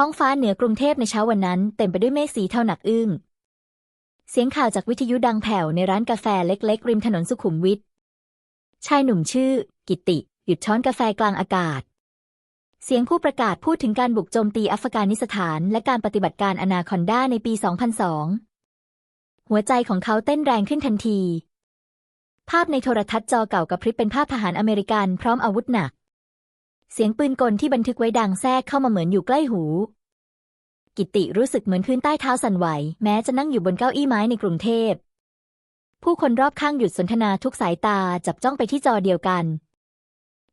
ท้องฟ้าเหนือกรุงเทพในเช้าวันนั้น เต็มไปด้วยเมฆสีเทาหนักอึ้ง เสียงข่าวจากวิทยุดังแผ่วในร้านกาแฟเล็ก ๆ ริมถนนสุขุมวิท ชายหนุ่มชื่อ กิติ หยุดช้อนกาแฟกลางอากาศ เสียงผู้ประกาศพูดถึงการบุกโจมตีอัฟกานิสถานและการปฏิบัติการอนาคอนดาในปี 2002 หัวใจของเขาเต้นแรงขึ้นทันที ภาพในโทรทัศน์จอเก่ากระพริบเป็นภาพทหารอเมริกันพร้อมอาวุธหนัก เสียงปืนกลที่บันทึกไว้ดังแทรกเข้ามาเหมือนอยู่ใกล้หู กิติรู้สึกเหมือนพื้นใต้เท้าสั่นไหว แม้จะนั่งอยู่บนเก้าอี้ไม้ในกรุงเทพ ผู้คนรอบข้างหยุดสนทนาทุกสายตาจับจ้องไปที่จอเดียวกัน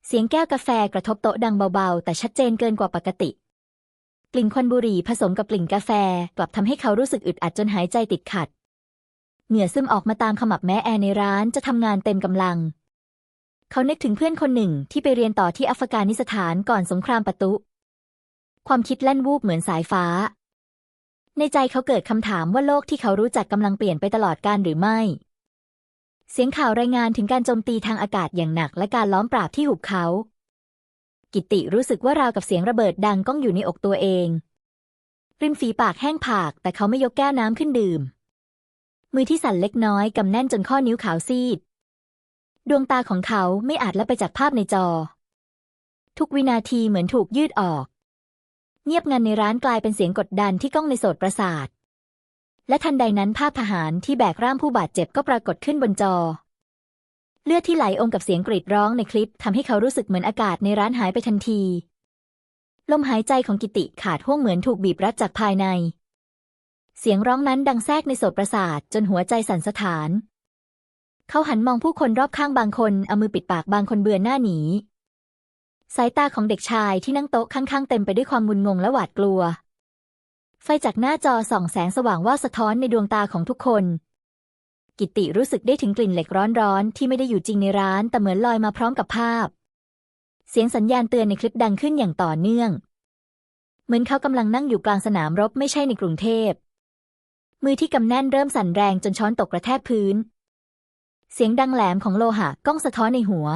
เสียงแก้วกาแฟกระทบโต๊ะดังเบาๆ แต่ชัดเจนเกินกว่าปกติ กลิ่นควันบุหรี่ผสมกับกลิ่นกาแฟกลับทำให้เขารู้สึกอึดอัดจนหายใจติดขัด เหงื่อซึมออกมาตามขมับแม้แอร์ในร้านจะทำงานเต็มกำลัง เขานึกถึงเพื่อนคนหนึ่งที่ไปเรียนต่อที่อัฟกานิสถานก่อนสงครามปะตุ ความคิดแล่นวูบเหมือนสายฟ้า ในใจเขาเกิดคำถามว่าโลกที่เขารู้จักกำลังเปลี่ยนไปตลอดกาลหรือไม่ เสียงข่าวรายงานถึงการโจมตีทางอากาศอย่างหนักและการล้อมปราบที่หุบเขา กิติรู้สึกว่าราวกับเสียงระเบิดดังก้องอยู่ในอกตัวเอง ริมฝีปากแห้งผาก แต่เขาไม่ยกแก้วน้ำขึ้นดื่ม มือที่สั่นเล็กน้อยกำแน่นจนข้อนิ้วขาวซีด ดวงตาของเขาไม่อาจละไปจากภาพในจอ ทุกวินาทีเหมือนถูกยืดออก เงียบงันในร้านกลายเป็นเสียงกดดันที่ก้องในโสดประสาท และทันใดนั้นภาพทหารที่แบกร่างผู้บาดเจ็บก็ปรากฏขึ้นบนจอ เลือดที่ไหลอมกับเสียงกรีดร้องในคลิปทำให้เขารู้สึกเหมือนอากาศในร้านหายไปทันที ลมหายใจของกิติขาดห่วงเหมือนถูกบีบรัดจากภายใน เสียงร้องนั้นดังแทรกในโสดประสาทจนหัวใจสั่นสะท้าน เขาหันมองผู้คนรอบข้างบางคนเอามือปิดปากบางคนเบือนหน้าหนี สายตาของเด็กชายที่นั่งโต๊ะข้างๆ เต็มไปด้วยความมุนงงและหวาดกลัว ไฟจากหน้าจอส่องแสงสว่างว่าสะท้อนในดวงตาของทุกคน กิติรู้สึกได้ถึงกลิ่นเหล็กร้อนๆที่ไม่ได้อยู่จริงในร้าน แต่เหมือนลอยมาพร้อมกับภาพ เสียงสัญญาณเตือนในคลิปดังขึ้นอย่างต่อเนื่อง เหมือนเขากำลังนั่งอยู่กลางสนามรบไม่ใช่ในกรุงเทพมือที่กำแน่นเริ่มสั่นแรงจนช้อนตกกระแทกพื้น เสียงดังแหลมของโลหะก้องสะท้อนในหัว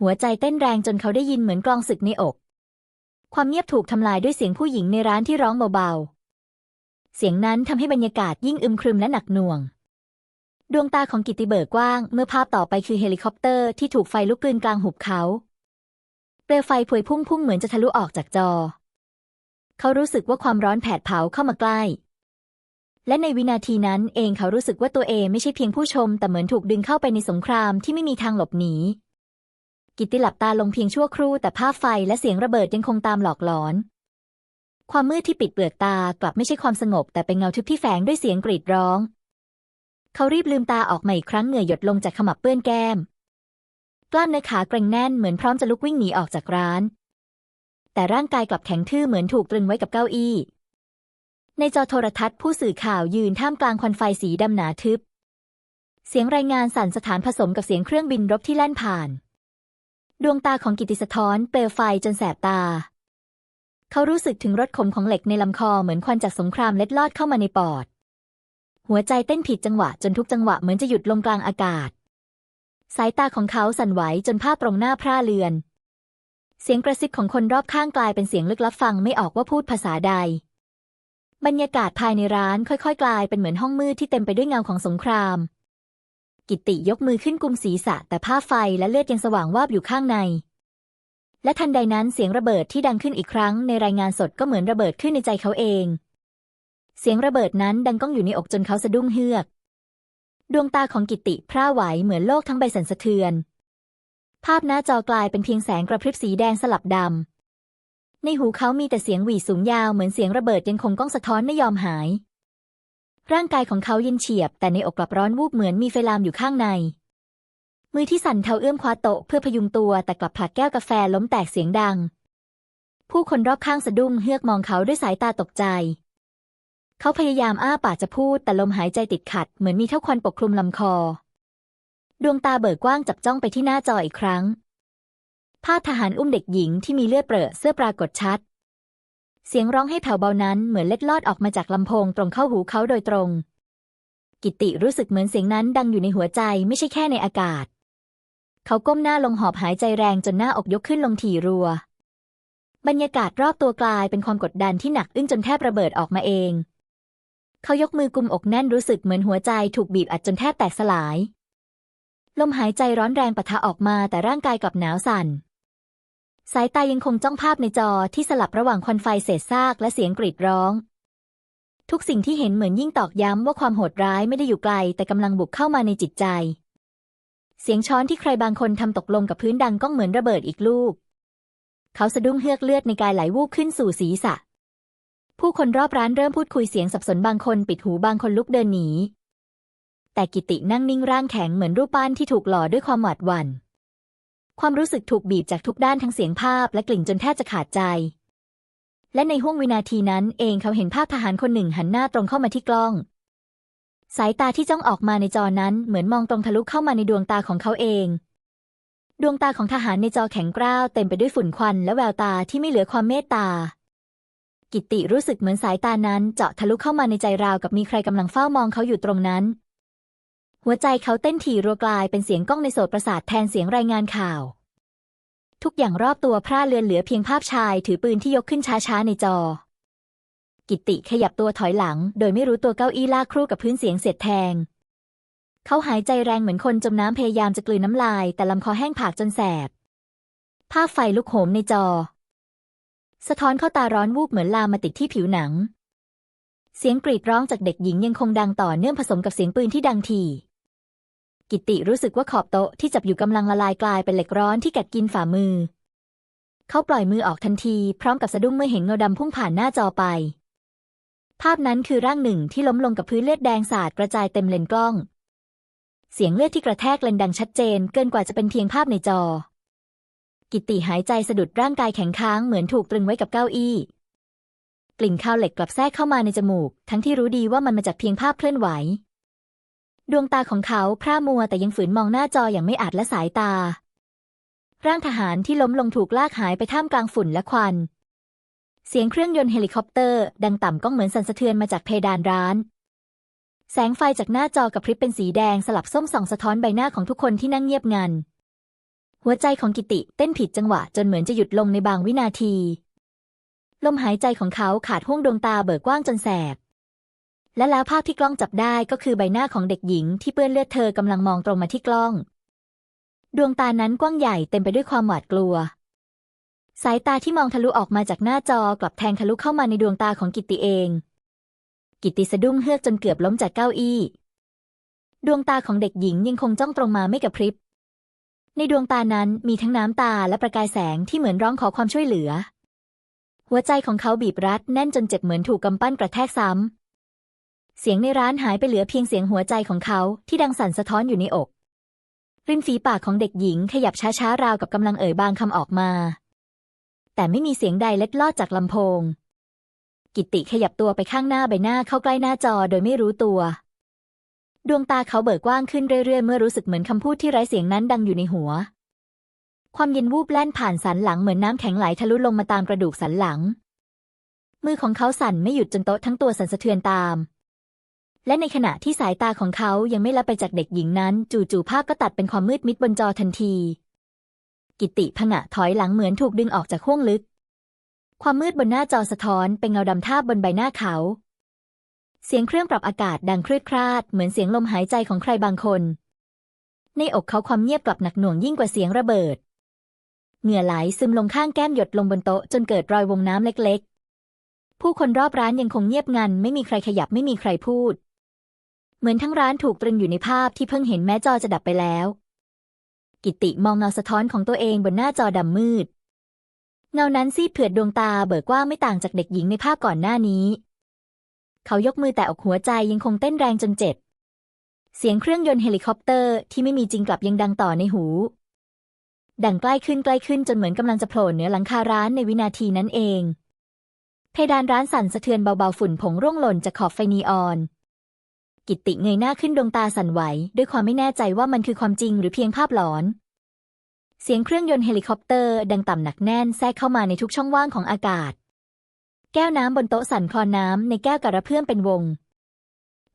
หัวใจเต้นแรงจนเขาได้ยินเหมือนกลองศึกในอก ความเงียบถูกทำลายด้วยเสียงผู้หญิงในร้านที่ร้องเบาๆ เสียงนั้นทำให้บรรยากาศยิ่งอึมครึมและหนักหน่วง ดวงตาของกิติเบิกกว้าง เมื่อภาพต่อไปคือเฮลิคอปเตอร์ที่ถูกไฟลุกกลืนกลางหุบเขา เปลวไฟพวยพุ่งพุ่งเหมือนจะทะลุออกจากจอ เขารู้สึกว่าความร้อนแผดเผาเข้ามาใกล้ และในวินาทีนั้นเองเขารู้สึกว่าตัวเองไม่ใช่เพียงผู้ชม แต่เหมือนถูกดึงเข้าไปในสงครามที่ไม่มีทางหลบหนี กิตติหลับตาลงเพียงชั่วครู่ แต่ภาพไฟและเสียงระเบิดยังคงตามหลอกหลอน ความมืดที่ปิดเปลือกตากลับไม่ใช่ความสงบ แต่เป็นเงาทึบที่แฝงด้วยเสียงกรีดร้อง เขารีบลืมตาออกมาอีกครั้งเหงื่อหยดลงจากขมับเปื้อนแก้ม กล้ามเนื้อขาเกร็งแน่นเหมือนพร้อมจะลุกวิ่งหนีออกจากร้าน แต่ร่างกายกลับแข็งทื่อเหมือนถูกตรึงไว้กับเก้าอี้ ในจอโทรทัศน์ผู้สื่อข่าวยืนท่ามกลางควันไฟสีดำหนาทึบ เสียงรายงานสั่นสถานผสมกับเสียงเครื่องบินรบที่แล่นผ่าน ดวงตาของกิติสะท้อนเปลวไฟจนแสบตา เขารู้สึกถึงรสขมของเหล็กในลำคอเหมือนควันจากสงครามเล็ดลอดเข้ามาในปอด หัวใจเต้นผิดจังหวะจนทุกจังหวะเหมือนจะหยุดลงกลางอากาศ สายตาของเขาสั่นไหวจนภาพตรงหน้าพร่าเลือน เสียงกระซิบของคนรอบข้างกลายเป็นเสียงลึกลับฟังไม่ออกว่าพูดภาษาใด บรรยากาศภายในร้านค่อยๆ กลายเป็นเหมือนห้องมืดที่เต็มไปด้วยเงาของสงคราม กิติยกมือขึ้นกุมศีรษะ แต่ภาไฟและเลือดยังสว่างวาบอยู่ข้างใน และทันใดนั้นเสียงระเบิดที่ดังขึ้นอีกครั้งในรายงานสดก็เหมือนระเบิดขึ้นในใจเขาเอง เสียงระเบิดนั้นดังก้องอยู่ในอกจนเขาสะดุ้งเฮือก ดวงตาของกิติพร่าไหวเหมือนโลกทั้งใบสั่นสะเทือน ภาพหน้าจอกลายเป็นเพียงแสงกระพริบสีแดงสลับดำ ในหูเขามีแต่เสียงหวีสูงยาวเหมือนเสียงระเบิดยังคงก้องสะท้อนไม่ยอมหาย ร่างกายของเขาเย็นเฉียบ แต่ในอกกลับร้อนวูบเหมือนมีไฟลามอยู่ข้างใน มือที่สั่นเทาเอื้อมคว้าโต๊ะเพื่อพยุงตัวแต่กลับผลักแก้วกาแฟล้มแตกเสียงดัง ผู้คนรอบข้างสะดุ้งเฮือกมองเขาด้วยสายตาตกใจ เขาพยายามอ้าปากจะพูดแต่ลมหายใจติดขัด เหมือนมีเท่าควันปกคลุมลำคอ ดวงตาเบิกกว้างจับจ้องไปที่หน้าจออีกครั้งาพทหารอุ้มเด็กหญิงที่มีเลือดเปรอะเสื้อปรากฏชัด เสียงร้องให้แผ่วเบานั้นเหมือนเล็ดลอดออกมาจากลำโพงตรงเข้าหูเขาโดยตรง กิติรู้สึกเหมือนเสียงนั้นดังอยู่ในหัวใจไม่ใช่แค่ในอากาศ เขาก้มหน้าลงหอบหายใจแรงจนหน้าอกยกขึ้นลงถี่รัว บรรยากาศรอบตัวกลายเป็นความกดดันที่หนักอึ้งจนแทบระเบิดออกมาเอง เขายกมือกุมอกแน่นรู้สึกเหมือนหัวใจถูกบีบอัดจนแทบแตกสลาย ลมหายใจร้อนแรงปะทะออกมาแต่ร่างกายกลับหนาวสั่น สายตายังคงจ้องภาพในจอที่สลับระหว่างควันไฟเศษซากและเสียงกรีดร้อง ทุกสิ่งที่เห็นเหมือนยิ่งตอกย้ำว่าความโหดร้ายไม่ได้อยู่ไกล แต่กำลังบุกเข้ามาในจิตใจ เสียงช้อนที่ใครบางคนทำตกลงกับพื้นดังก้องเหมือนระเบิดอีกลูก เขาสะดุ้งเฮือกเลือดในกายไหลวูบขึ้นสู่ศีรษะ ผู้คนรอบร้านเริ่มพูดคุยเสียงสับสนบางคนปิดหูบางคนลุกเดินหนีแต่กิตินั่งนิ่งร่างแข็งเหมือนรูปปั้นที่ถูกหล่อด้วยความหวาดหวั่น ความรู้สึกถูกบีบจากทุกด้านทั้งเสียงภาพและกลิ่นจนแทบจะขาดใจ และในห้วงวินาทีนั้นเองเขาเห็นภาพทหารคนหนึ่งหันหน้าตรงเข้ามาที่กล้อง สายตาที่จ้องออกมาในจอนั้นเหมือนมองตรงทะลุเข้ามาในดวงตาของเขาเอง ดวงตาของทหารในจอแข็งกร้าวเต็มไปด้วยฝุ่นควันและแววตาที่ไม่เหลือความเมตตา กิตติรู้สึกเหมือนสายตานั้นเจาะทะลุเข้ามาในใจราวกับมีใครกำลังเฝ้ามองเขาอยู่ตรงนั้น หัวใจเขาเต้นถี่รัวกลายเป็นเสียงก้องในโสตประสาทแทนเสียงรายงานข่าว ทุกอย่างรอบตัวพร่าเลือนเหลือเพียงภาพชายถือปืนที่ยกขึ้นช้าๆในจอ กิติขยับตัวถอยหลัง โดยไม่รู้ตัวเก้าอี้ลากครู่กับพื้นเสียงเสียดแทง เขาหายใจแรงเหมือนคนจมน้ำพยายามจะกลืนน้ำลาย แต่ลำคอแห้งผากจนแสบ ภาพไฟลุกโหมในจอ สะท้อนเข้าตาร้อนวูบเหมือนลามมาติดที่ผิวหนัง เสียงกรีดร้องจากเด็กหญิงยังคงดังต่อเนื่องผสมกับเสียงปืนที่ดังที กิติรู้สึกว่าขอบโต๊ะที่จับอยู่กำลังละลายกลายเป็นเหล็กร้อนที่กัดกินฝ่ามือ เขาปล่อยมือออกทันที พร้อมกับสะดุ้งเมื่อเห็นเงาดำพุ่งผ่านหน้าจอไป ภาพนั้นคือร่างหนึ่งที่ล้มลงกับพื้นเลือดแดงสาดกระจายเต็มเลนกล้อง เสียงเลือดที่กระแทกเลนดังชัดเจน เกินกว่าจะเป็นเพียงภาพในจอ กิตติหายใจสะดุดร่างกายแข็งค้างเหมือนถูกตรึงไว้กับเก้าอี้ กลิ่นข้าวเหล็กกลับแทรกเข้ามาในจมูก ทั้งที่รู้ดีว่ามันมาจากเพียงภาพเคลื่อนไหว ดวงตาของเขาพร่ามัวแต่ยังฝืนมองหน้าจออย่างไม่อาจละสายตา ร่างทหารที่ล้มลงถูกลากหายไปท่ามกลางฝุ่นและควัน เสียงเครื่องยนต์เฮลิคอปเตอร์ ดังต่ำก้องเหมือนสั่นสะเทือนมาจากเพดานร้าน แสงไฟจากหน้าจอกระพริบเป็นสีแดงสลับส้มส่องสะท้อนใบหน้าของทุกคนที่นั่งเงียบงัน หัวใจของกิติเต้นผิดจังหวะจนเหมือนจะหยุดลงในบางวินาที ลมหายใจของเขาขาดห้วงดวงตาเบิกกว้างจนแสบ และแล้วภาพที่กล้องจับได้ก็คือใบหน้าของเด็กหญิงที่เปื้อนเลือดเธอกำลังมองตรงมาที่กล้อง ดวงตานั้นกว้างใหญ่เต็มไปด้วยความหวาดกลัว สายตาที่มองทะลุออกมาจากหน้าจอกลับแทงทะลุเข้ามาในดวงตาของกิตติเอง กิตติสะดุ้งเฮือกจนเกือบล้มจากเก้าอี้ ดวงตาของเด็กหญิงยังคงจ้องตรงมาไม่กระพริบ ในดวงตานั้นมีทั้งน้ำตาและประกายแสงที่เหมือนร้องขอความช่วยเหลือ หัวใจของเขาบีบรัดแน่นจนเจ็บเหมือนถูกกำปั้นกระแทกซ้ำ เสียงในร้านหายไปเหลือเพียงเสียงหัวใจของเขาที่ดังสั่นสะท้อนอยู่ในอก ริมฝีปากของเด็กหญิงขยับช้าๆราวกับกำลังเอ่ยบางคำออกมา แต่ไม่มีเสียงใดเล็ดลอดจากลำโพง กิตติขยับตัวไปข้างหน้าใบหน้าเข้าใกล้หน้าจอโดยไม่รู้ตัว ดวงตาเขาเบิกกว้างขึ้นเรื่อยๆ เมื่อรู้สึกเหมือนคำพูดที่ไร้เสียงนั้นดังอยู่ในหัว ความเย็นวูบแล่นผ่านสันหลังเหมือนน้ำแข็งไหลทะลุลงมาตามกระดูกสันหลัง มือของเขาสั่นไม่หยุดจนโต๊ะทั้งตัวสั่นสะเทือนตาม และในขณะที่สายตาของเขายังไม่ละไปจากเด็กหญิงนั้น จู่ๆภาพก็ตัดเป็นความมืดมิดบนจอทันที กิติผงะถอยหลังเหมือนถูกดึงออกจากห้วงลึก ความมืดบนหน้าจอสะท้อนเป็นเงาดำทาบบนใบหน้าเขา เสียงเครื่องปรับอากาศดังครืดคราด เหมือนเสียงลมหายใจของใครบางคน ในอกเขาความเงียบกลับหนักหน่วงยิ่งกว่าเสียงระเบิด เหงื่อไหลซึมลงข้างแก้มหยดลงบนโต๊ะจนเกิดรอยวงน้ำเล็ก ๆ ผู้คนรอบร้านยังคงเงียบงันไม่มีใครขยับไม่มีใครพูด เหมือนทั้งร้านถูกตรึงอยู่ในภาพที่เพิ่งเห็นแม้จอจะดับไปแล้ว กิติมองเงาสะท้อนของตัวเองบนหน้าจอดำมืด เงานั้นซีดเผือดดวงตาเบิกกว้างไม่ต่างจากเด็กหญิงในภาพก่อนหน้านี้ เขายกมือแต่อกหัวใจยังคงเต้นแรงจนเจ็บ เสียงเครื่องยนต์เฮลิคอปเตอร์ที่ไม่มีจริงกลับยังดังต่อในหู ดังใกล้ขึ้นใกล้ขึ้นจนเหมือนกำลังจะโผล่เหนือหลังคาร้านในวินาทีนั้นเอง เพดานร้านสั่นสะเทือนเบาๆฝุ่นผงร่วงหล่นจากขอบไฟนีออน กิตติเงยหน้าขึ้นดวงตาสั่นไหว ด้วยความไม่แน่ใจว่ามันคือความจริงหรือเพียงภาพหลอน เสียงเครื่องยนต์เฮลิคอปเตอร์ดังต่ำหนักแน่นแทรกเข้ามาในทุกช่องว่างของอากาศ แก้วน้ำบนโต๊ะสั่นคลอนน้ำในแก้วกระเพื่อมเป็นวง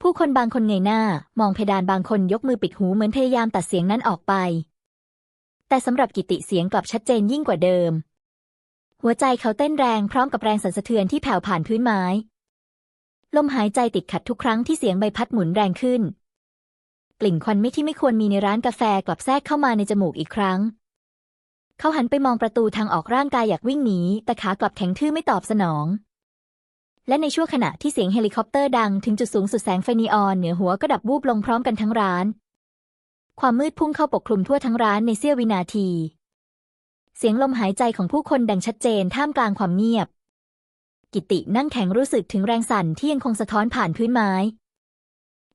ผู้คนบางคนเงยหน้า มองเพดานบางคนยกมือปิดหูเหมือนพยายามตัดเสียงนั้นออกไป แต่สำหรับกิติเสียงกลับชัดเจนยิ่งกว่าเดิม หัวใจเขาเต้นแรงพร้อมกับแรงสั่นสะเทือนที่แผ่วผ่านพื้นไม้ ลมหายใจติดขัดทุกครั้งที่เสียงใบพัดหมุนแรงขึ้น กลิ่นควันไม่ที่ไม่ควรมีในร้านกาแฟกลับแทรกเข้ามาในจมูกอีกครั้ง เขาหันไปมองประตูทางออกร่างกายอยากวิ่งหนีแต่ขากลับแข็งทื่อไม่ตอบสนอง และในช่วงขณะที่เสียงเฮลิคอปเตอร์ดังถึงจุดสูงสุดแสงไฟนีออนเหนือหัวก็ดับวูบลงพร้อมกันทั้งร้าน ความมืดพุ่งเข้าปกคลุมทั่วทั้งร้านในเสี้ยววินาที เสียงลมหายใจของผู้คนดังชัดเจนท่ามกลางความเงียบ กิตินั่งแข็งรู้สึกถึงแรงสั่นที่ยังคงสะท้อนผ่านพื้นไม้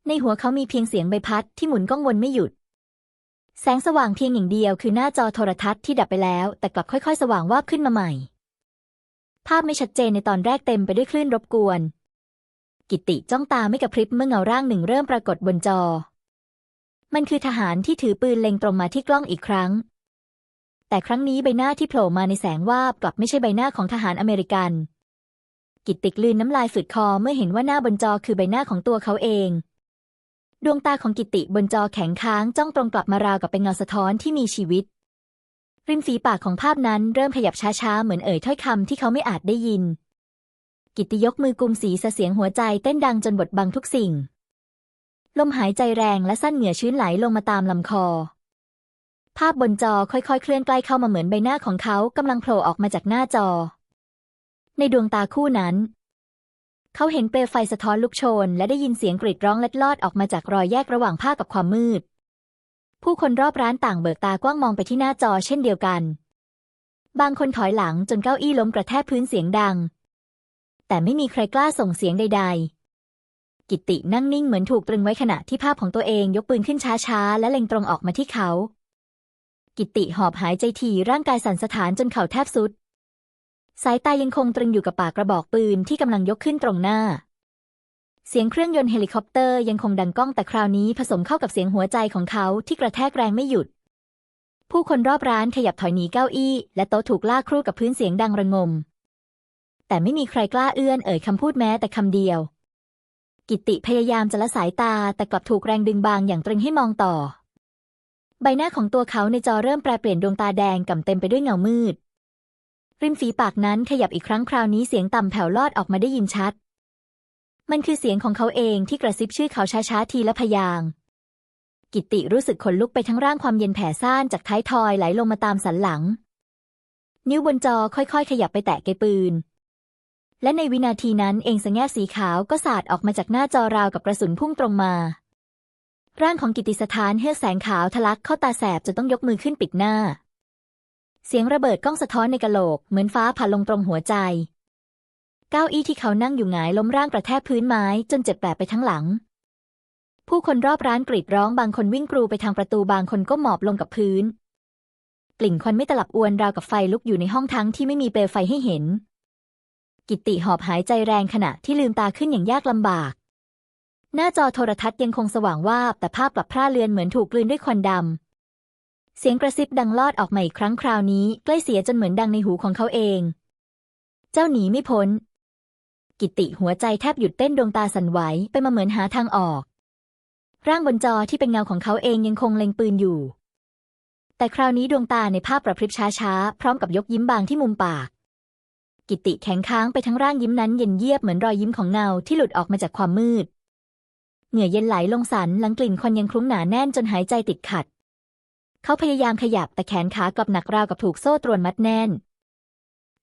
ในหัวเขามีเพียงเสียงใบพัดที่หมุนก้องวนไม่หยุด แสงสว่างเพียงอย่างเดียวคือหน้าจอโทรทัศน์ที่ดับไปแล้ว แต่กลับค่อยๆ สว่างวาบขึ้นมาใหม่ ภาพไม่ชัดเจนในตอนแรกเต็มไปด้วยคลื่นรบกวน กิติจ้องตาไม่กระพริบเมื่อเงาร่างหนึ่งเริ่มปรากฏบนจอ มันคือทหารที่ถือปืนเล็งตรงมาที่กล้องอีกครั้งแต่ครั้งนี้ใบหน้าที่โผล่มาในแสงวาบกลับไม่ใช่ใบหน้าของทหารอเมริกัน กิตติกลืนน้ำลายฝืดคอเมื่อเห็นว่าหน้าบนจอคือใบหน้าของตัวเขาเอง ดวงตาของกิติบนจอแข็งค้างจ้องตรงกลับมาราวกับเป็นเงาสะท้อนที่มีชีวิต ริมฝีปากของภาพนั้นเริ่มขยับช้าๆ เหมือนเอ่ยถ้อยคำที่เขาไม่อาจได้ยิน กิติยกมือกุมสีเสียงหัวใจเต้นดังจนบดบังทุกสิ่ง ลมหายใจแรงและสั้นเหงื่อชื้นไหลลงมาตามลำคอภาพบนจอค่อยๆ เคลื่อนใกล้เข้ามาเหมือนใบหน้าของเขากำลังโผล่ออกมาจากหน้าจอ ในดวงตาคู่นั้น เขาเห็นเปลวไฟสะท้อนลุกโชน และได้ยินเสียงกรีดร้องเล็ดลอดออกมาจากรอยแยกระหว่างผ้ากับความมืด ผู้คนรอบร้านต่างเบิกตากว้างมองไปที่หน้าจอเช่นเดียวกัน บางคนถอยหลังจนเก้าอี้ล้มกระแทกพื้นเสียงดัง แต่ไม่มีใครกล้าส่งเสียงใด ๆกิตินั่งนิ่งเหมือนถูกตรึงไว้ขณะที่ภาพของตัวเองยกปืนขึ้นช้าๆ และเล็งตรงออกมาที่เขา กิติหอบหายใจทีร่างกายสั่นสะท้านจนเข่าแทบสุด สายตายังคงตรึงอยู่กับปากกระบอกปืนที่กำลังยกขึ้นตรงหน้า เสียงเครื่องยนต์เฮลิคอปเตอร์ยังคงดังก้องแต่คราวนี้ผสมเข้ากับเสียงหัวใจของเขาที่กระแทกแรงไม่หยุด ผู้คนรอบร้านขยับถอยหนีเก้าอี้ และโต๊ะถูกลากครู่กับพื้นเสียงดังระงม แต่ไม่มีใครกล้าเอื้อนเอ่ยคำพูดแม้แต่คำเดียว กิติพยายามจะละสายตาแต่กลับถูกแรงดึงบางอย่างตรึงให้มองต่อ ใบหน้าของตัวเขาในจอเริ่มแปรเปลี่ยนดวงตาแดงก่ำเต็มไปด้วยเงามืด ริมฝีปากนั้นขยับอีกครั้งคราวนี้เสียงต่ำแผ่วลอดออกมาได้ยินชัด มันคือเสียงของเขาเองที่กระซิบชื่อเขาช้าๆทีละพยางค์กิติรู้สึกขนลุกไปทั้งร่างความเย็นแผ่ซ่านจากท้ายทอยไหลลงมาตามสันหลัง นิ้วบนจอค่อยๆ ขยับไปแตะไกปืน และในวินาทีนั้นเองสังแง่สีขาวก็สาดออกมาจากหน้าจอราวกับกระสุนพุ่งตรงมา ร่างของกิติสถานเฮือกแสงขาวทะลักเข้าตาแสบจนต้องยกมือขึ้นปิดหน้า เสียงระเบิดก้องสะท้อนในกะโหลก เหมือนฟ้าผ่าลงตรงหัวใจ เก้าอี้ที่เขานั่งอยู่หงายล้มร่างกระแทกพื้นไม้จนเจ็บแปลบไปทั้งหลัง ผู้คนรอบร้านกรีดร้องบางคนวิ่งกรูไปทางประตูบางคนก็หมอบลงกับพื้น กลิ่นควันไม่ตลับอวนราวกับไฟลุกอยู่ในห้องทั้งที่ไม่มีเปลวไฟให้เห็น กิติหอบหายใจแรงขณะที่ลืมตาขึ้นอย่างยากลำบาก หน้าจอโทรทัศน์ยังคงสว่างวาบแต่ภาพกลับพร่าเลือนเหมือนถูกกลืนด้วยควันดำ เสียงกระซิบดังลอดออกมาอีกครั้งคราวนี้ใกล้เสียจนเหมือนดังในหูของเขาเอง เจ้าหนีไม่พ้น กิติหัวใจแทบหยุดเต้นดวงตาสั่นไหวไปมาเหมือนหาทางออก ร่างบนจอที่เป็นเงาของเขาเองยังคงเล็งปืนอยู่ แต่คราวนี้ดวงตาในภาพประพริบช้าๆ พร้อมกับยกยิ้มบางที่มุมปาก กิติแข็งค้างไปทั้งร่างยิ้มนั้นเย็นเยียบเหมือนรอยยิ้มของเงาที่หลุดออกมาจากความมืด เหงื่อเย็นไหลลงสันหลังกลิ่นควันยังคลุ้งหนาแน่นจนหายใจติดขัด เขาพยายามขยับแต่แขนขากลับหนักราวกับถูกโซ่ตรวนมัดแน่น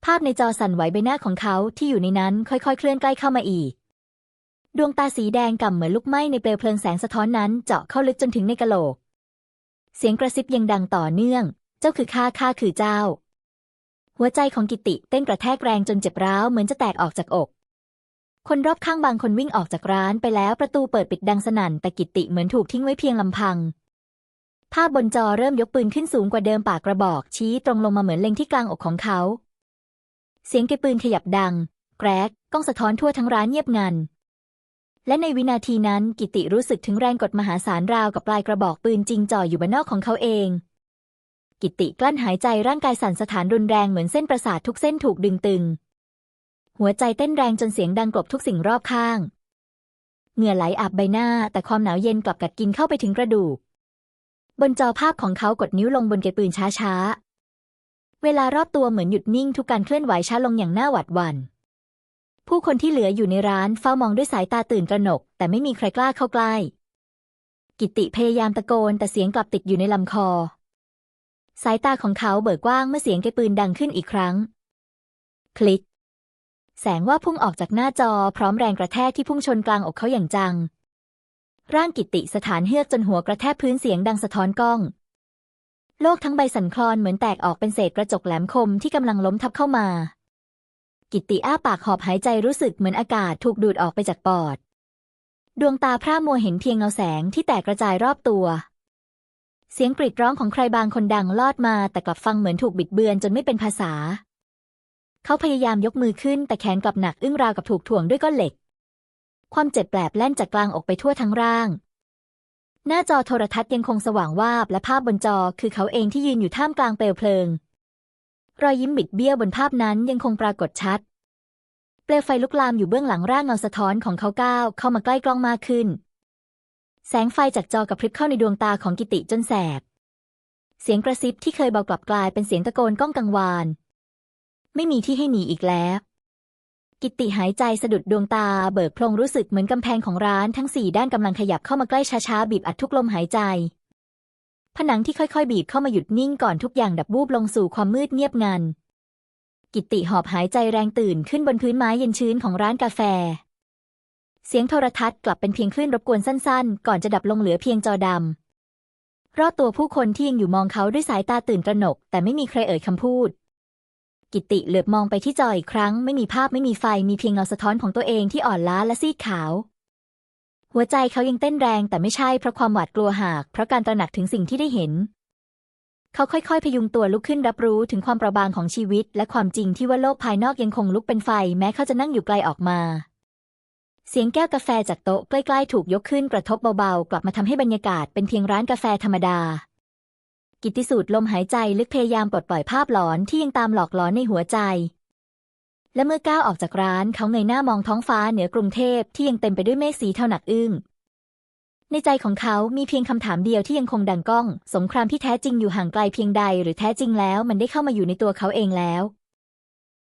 ภาพในจอสั่นไหวใบหน้าของเขาที่อยู่ในนั้นค่อยๆ เคลื่อนใกล้เข้ามาอีก ดวงตาสีแดงก่ำเหมือนลูกไหม้ในเปลวเพลิงแสงสะท้อนนั้นเจาะเข้าลึกจนถึงในกะโหลก เสียงกระซิบยังดังต่อเนื่อง เจ้าคือข้าข้าคือเจ้า หัวใจของกิติเต้นกระแทกแรงจนเจ็บร้าวเหมือนจะแตกออกจากอกคนรอบข้างบางคนวิ่งออกจากร้านไปแล้วประตูเปิดปิดดังสนั่นแต่กิติเหมือนถูกทิ้งไว้เพียงลำพัง ภาพบนจอเริ่มยกปืนขึ้นสูงกว่าเดิมปากกระบอก ชี้ตรงลงมาเหมือนเล็งที่กลางอกของเขา เสียงเกปืนขยับดัง แกรกก้องสะท้อนทั่วทั้งร้านเงียบงัน และในวินาทีนั้นกิติรู้สึกถึงแรงกดมหาศาลราวกับปลายกระบอกปืนจริงจ่ออยู่บนนอกของเขาเอง กิติกลั้นหายใจร่างกายสั่นสะท้านรุนแรงเหมือนเส้นประสาททุกเส้นถูกดึงตึง หัวใจเต้นแรงจนเสียงดังกลบทุกสิ่งรอบข้าง เหงื่อไหลอาบใบหน้าแต่ความหนาวเย็นกลับกัดกินเข้าไปถึงกระดูก บนจอภาพของเขากดนิ้วลงบนเกปืนช้าเวลารอบตัวเหมือนหยุดนิ่งทุกการเคลื่อนไหวช้าลงอย่างน่าหวาดหวัน่น ผู้คนที่เหลืออยู่ในร้านเฝ้ามองด้วยสายตาตื่นตระหนก แต่ไม่มีใครกล้าเข้าใกล้ กิติพยายามตะโกนแต่เสียงกลับติดอยู่ในลำคอ สายตาของเขาเบิกกว้างเมื่อเสียงเกปืนดังขึ้นอีกครั้ง คลิก แสงว่าพุ่งออกจากหน้าจอพร้อมแรงกระแทกที่พุ่งชนกลางอกเขาอย่างจัง ร่างกิติสถานเฮือกจนหัวกระแทกพื้นเสียงดังสะท้อนกล้อง โลกทั้งใบสั่นคลอนเหมือนแตกออกเป็นเศษกระจกแหลมคมที่กำลังล้มทับเข้ามา กิติอ้าปากหอบหายใจรู้สึกเหมือนอากาศถูกดูดออกไปจากปอด ดวงตาพร่ามัวเห็นเพียงเงาแสงที่แตกกระจายรอบตัว เสียงกรีดร้องของใครบางคนดังลอดมาแต่กลับฟังเหมือนถูกบิดเบือนจนไม่เป็นภาษา เขาพยายามยกมือขึ้นแต่แขนกลับหนักอึ้งราวกับถูกถ่วงด้วยก้อนเหล็ก ความเจ็บแปลบแล่นจากกลางอกไปทั่วทั้งร่าง หน้าจอโทรทัศน์ยังคงสว่างวาบและภาพบนจอคือเขาเองที่ยืนอยู่ท่ามกลางเปลวเพลิง รอยยิ้มบิดเบี้ยวบนภาพนั้นยังคงปรากฏชัด เปลวไฟลุกลามอยู่เบื้องหลังร่างเงาสะท้อนของเขาก้าวเข้ามาใกล้กล้องมากขึ้น แสงไฟจากจอกระพริบเข้าในดวงตาของกิติจนแสบ เสียงกระซิบที่เคยเบากลับกลายเป็นเสียงตะโกนก้องกังวาน ไม่มีที่ให้หนีอีกแล้ว กิติหายใจสะดุดดวงตาเบิกโพลงรู้สึกเหมือนกำแพงของร้านทั้งสี่ด้านกำลังขยับเข้ามาใกล้ช้าๆบีบอัดทุกลมหายใจ ผนังที่ค่อยๆ บีบเข้ามาหยุดนิ่งก่อนทุกอย่างดับวูบลงสู่ความมืดเงียบงัน กิติหอบหายใจแรงตื่นขึ้นบนพื้นไม้เย็นชื้นของร้านกาแฟ เสียงโทรทัศน์กลับเป็นเพียงคลื่นรบกวนสั้นๆ ก่อนจะดับลงเหลือเพียงจอดำรอบตัวผู้คนที่ยังอยู่มองเขาด้วยสายตาตื่นตระหนก แต่ไม่มีใครเอ่ยคำพูด กิติเหลือบมองไปที่จออีกครั้ง ไม่มีภาพไม่มีไฟมีเพียงเงาสะท้อนของตัวเองที่อ่อนล้าและซีดขาว หัวใจเขายังเต้นแรงแต่ไม่ใช่เพราะความหวาดกลัวหาก เพราะการตระหนักถึงสิ่งที่ได้เห็น เขาค่อยๆ พยุงตัวลุกขึ้นรับรู้ถึงความประบางของชีวิต และความจริงที่ว่าโลกภายนอกยังคงลุกเป็นไฟ แม้เขาจะนั่งอยู่ไกลออกมา เสียงแก้วกาแฟจากโต๊ะใกล้ๆ ถูกยกขึ้นกระทบเบาๆ กลับมาทำให้บรรยากาศเป็นเพียงร้านกาแฟธรรมดา กิตติสูดลมหายใจลึกพยายามปลดปล่อยภาพหลอนที่ยังตามหลอกหลอนในหัวใจ และเมื่อก้าวออกจากร้านเขาเงยหน้ามองท้องฟ้าเหนือกรุงเทพที่ยังเต็มไปด้วยเมฆสีเทาหนักอึ้งในใจของเขามีเพียงคำถามเดียวที่ยังคงดังก้อง สงครามที่แท้จริงอยู่ห่างไกลเพียงใด หรือแท้จริงแล้วมันได้เข้ามาอยู่ในตัวเขาเองแล้ว